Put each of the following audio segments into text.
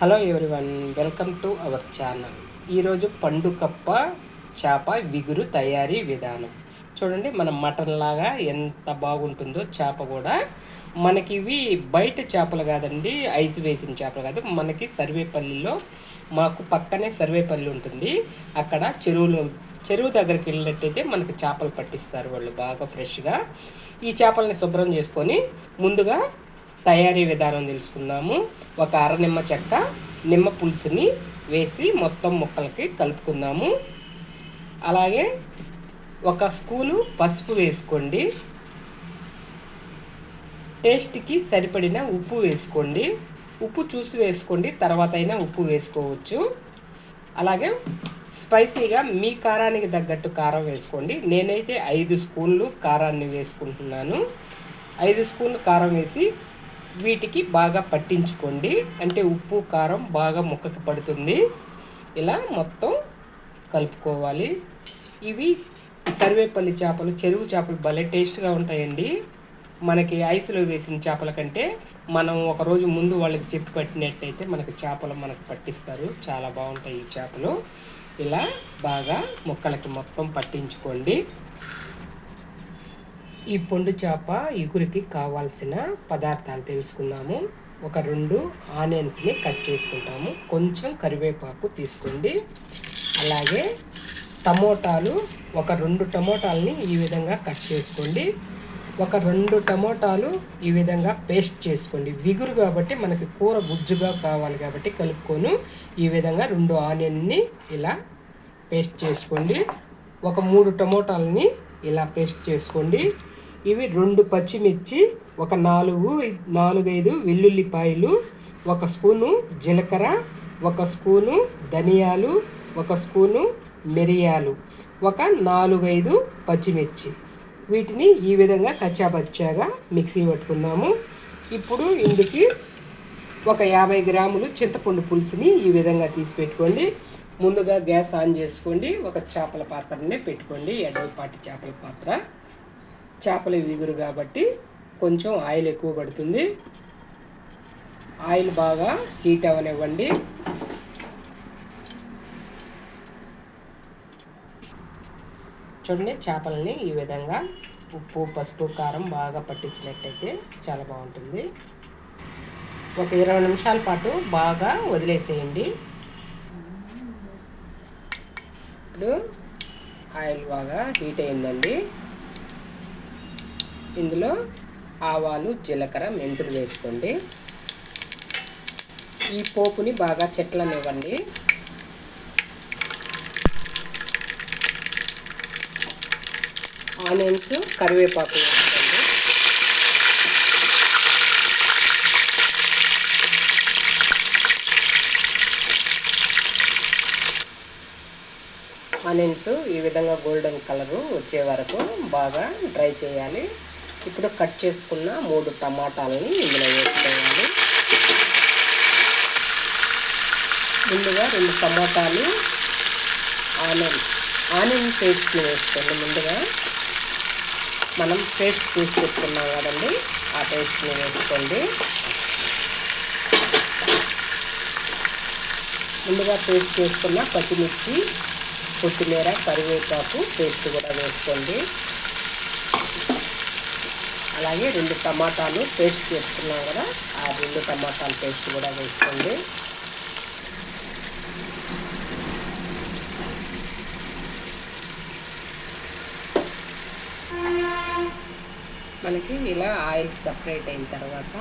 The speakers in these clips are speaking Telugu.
Hello everyone welcome to our channel. ఈరోజు పండుకప్ప చేప విగురు తయారీ విధానం. చూడండి మన మటన్ లాగా ఎంత బాగుంటుందో చేప కూడా. మనకి ఇవి బయట చేపలు కాదండి ఐస్ వేసిన చేపలు కాదు. మనకి సర్వేపల్లిలో మాకు పక్కనే సర్వేపల్లి ఉంటుంది. అక్కడ చెరువులు చెరువు దగ్గరికి వెళ్ళినట్టయితే మనకి చేపలు పట్టిస్తారు వాళ్ళు బాగా ఫ్రెష్గా. ఈ చేపల్ని శుభ్రం చేసుకొని ముందుగా తయారీ విధానం తెలుసుకుందాము. ఒక అర నిమ్మ చెక్క నిమ్మ పులుసుని వేసి మొత్తం ముక్కలకి కలుపుకుందాము. అలాగే ఒక స్పూను పసుపు వేసుకోండి. టేస్ట్కి సరిపడిన ఉప్పు వేసుకోండి. ఉప్పు చూసి వేసుకోండి తర్వాత అయినా ఉప్పు వేసుకోవచ్చు. అలాగే స్పైసీగా మీ కారానికి తగ్గట్టు కారం వేసుకోండి. నేనైతే ఐదు స్పూన్లు కారాన్ని వేసుకుంటున్నాను. ఐదు స్పూన్లు కారం వేసి వీటికి బాగా పట్టించుకోండి. అంటే ఉప్పు కారం బాగా ముక్కకి పడుతుంది. ఇలా మొత్తం కలుపుకోవాలి. ఇవి సర్వేపల్లి చేపలు చెరువు చేపలు భలే టేస్ట్గా ఉంటాయండి. మనకి ఐస్లో వేసిన చేపల కంటే మనం ఒకరోజు ముందు వాళ్ళకి చెప్పి పట్టినట్టయితే మనకి చేపలు మనకు పట్టిస్తారు. చాలా బాగుంటాయి ఈ చేపలు. ఇలా బాగా ముక్కలకి మొత్తం పట్టించుకోండి. ఈ పొండు చేప ఇగురికి కావాల్సిన పదార్థాలు తెలుసుకుందాము. ఒక రెండు ఆనియన్స్ని కట్ చేసుకుంటాము. కొంచెం కరివేపాకు తీసుకోండి. అలాగే టమోటాలు ఒక రెండు టమోటాలని ఈ విధంగా కట్ చేసుకోండి. ఒక రెండు టమోటాలు ఈ విధంగా పేస్ట్ చేసుకోండి. విగురు కాబట్టి మనకి కూర గుజ్జుగా కావాలి కాబట్టి కలుపుకొని ఈ విధంగా రెండు ఆనియన్ని ఇలా పేస్ట్ చేసుకోండి. ఒక మూడు టమోటాలని ఇలా పేస్ట్ చేసుకోండి. ఇవి రెండు పచ్చిమిర్చి ఒక నాలుగు నాలుగైదు వెల్లుల్లిపాయలు ఒక స్పూను జీలకర్ర ఒక స్పూను ధనియాలు ఒక స్పూను మిరియాలు ఒక నాలుగైదు పచ్చిమిర్చి. వీటిని ఈ విధంగా కచ్చాపచ్చాగా మిక్సీ పట్టుకుందాము. ఇప్పుడు ఇందుకి ఒక యాభై గ్రాములు చింతపండు పులుసుని ఈ విధంగా తీసి పెట్టుకోండి. ముందుగా గ్యాస్ ఆన్ చేసుకోండి. ఒక చేపల పాత్రనే పెట్టుకోండి. ఎడవపాటి చేపల పాత్ర. చేపలు విగురు కాబట్టి కొంచెం ఆయిల్ ఎక్కువ పడుతుంది. ఆయిల్ బాగా హీట్ అవనివ్వండి. చూడండి చేపలని ఈ విధంగా ఉప్పు పసుపు కారం బాగా పట్టించినట్టయితే చాలా బాగుంటుంది. ఒక ఇరవై నిమిషాల పాటు బాగా వదిలేసేయండి. ఇప్పుడు ఆయిల్ బాగా హీట్ అయిందండి. ఇందులో ఆవాలు జీలకర్ర మెంతులు వేసుకోండి. ఈ పోపుని బాగా చెట్లనివ్వండి. ఆనియన్స్ కరివేపాకు వేసుకోండి. ఆనియన్స్ ఈ విధంగా గోల్డెన్ కలరు వచ్చే వరకు బాగా డ్రై చేయాలి. ఇప్పుడు కట్ చేసుకున్న మూడు టమాటాలని ఇందులో వేసుకోవాలి. ముందుగా రెండు టమాటాలు ఆనియన్ ఆనియన్ పేస్ట్ని వేసుకోండి ముందుగా. మనం పేస్ట్ తీసి పెట్టుకున్నాం కదండి ఆ పేస్ట్ని వేసుకోండి. ముందుగా పేస్ట్ చేసుకున్న పచ్చిమిర్చి కొత్తిమీర కరివేపాకు పేస్ట్ కూడా వేసుకోండి. అలాగే రెండు టమాటాలు పేస్ట్ చేసుకున్నాం కదా ఆ రెండు టమాటాల పేస్ట్ కూడా వేసుకోండి. మనకి ఇలా ఆయిల్ సపరేట్ అయిన తర్వాత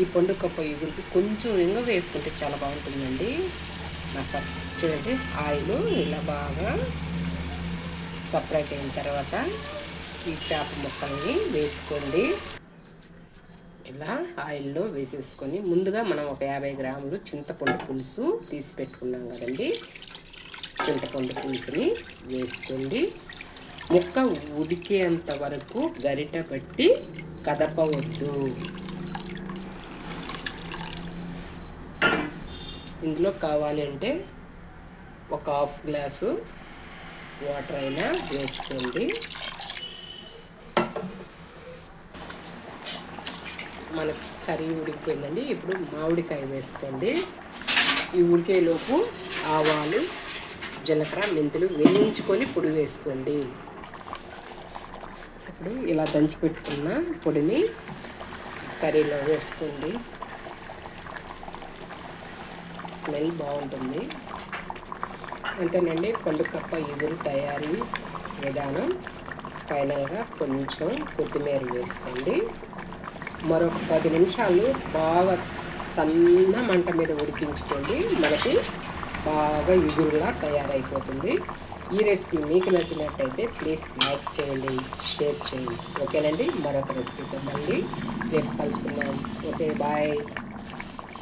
ఈ పండుకప్ప ఇగురికి కొంచెం ఇంగ వేసుకుంటే చాలా బాగుంటుందండి. మసాలా చూడండి ఆయిల్ ఇలా బాగా సపరేట్ అయిన తర్వాత ఈ చేప ముక్కల్ని వేసుకోండి. ఇలా ఆయిల్లో వేసేసుకొని ముందుగా మనం ఒక యాభై గ్రాములు చింతపండు పులుసు తీసి పెట్టుకున్నాం కదండి. చింతపండు పులుసుని వేసుకోండి. ముక్క ఉడికేంత వరకు గరిట పెట్టి కదపవద్దు. ఇందులో కావాలి అంటే ఒక హాఫ్ గ్లాసు వాటర్ అయినా వేసుకోండి. మనకి కర్రీ ఉడికిపోయిందండి. ఇప్పుడు మామిడికాయ వేసుకోండి. ఈ ఉడికేలోపు ఆవాలు జీలకర్ర మెంతులు వేయించుకొని పొడి వేసుకోండి. ఇప్పుడు ఇలా దంచి పెట్టుకున్న పొడిని కర్రీలో వేసుకోండి. స్మెల్ బాగుంటుంది. అంతేనండి పండుకప్ప ఎదురు తయారీ విధానం. ఫైనల్గా కొంచెం కొత్తిమీర వేసుకోండి. మరొక పది నిమిషాలు బాగా సన్న మంట మీద ఉడికించుకోండి. మనకి బాగా ఇగురులా తయారైపోతుంది. ఈ రెసిపీ మీకు నచ్చినట్టయితే ప్లీజ్ లైక్ చేయండి షేర్ చేయండి. ఓకేనండి? మరొక రెసిపీతో మళ్ళీ రేపు కలుసుకుందాం. Okay bye.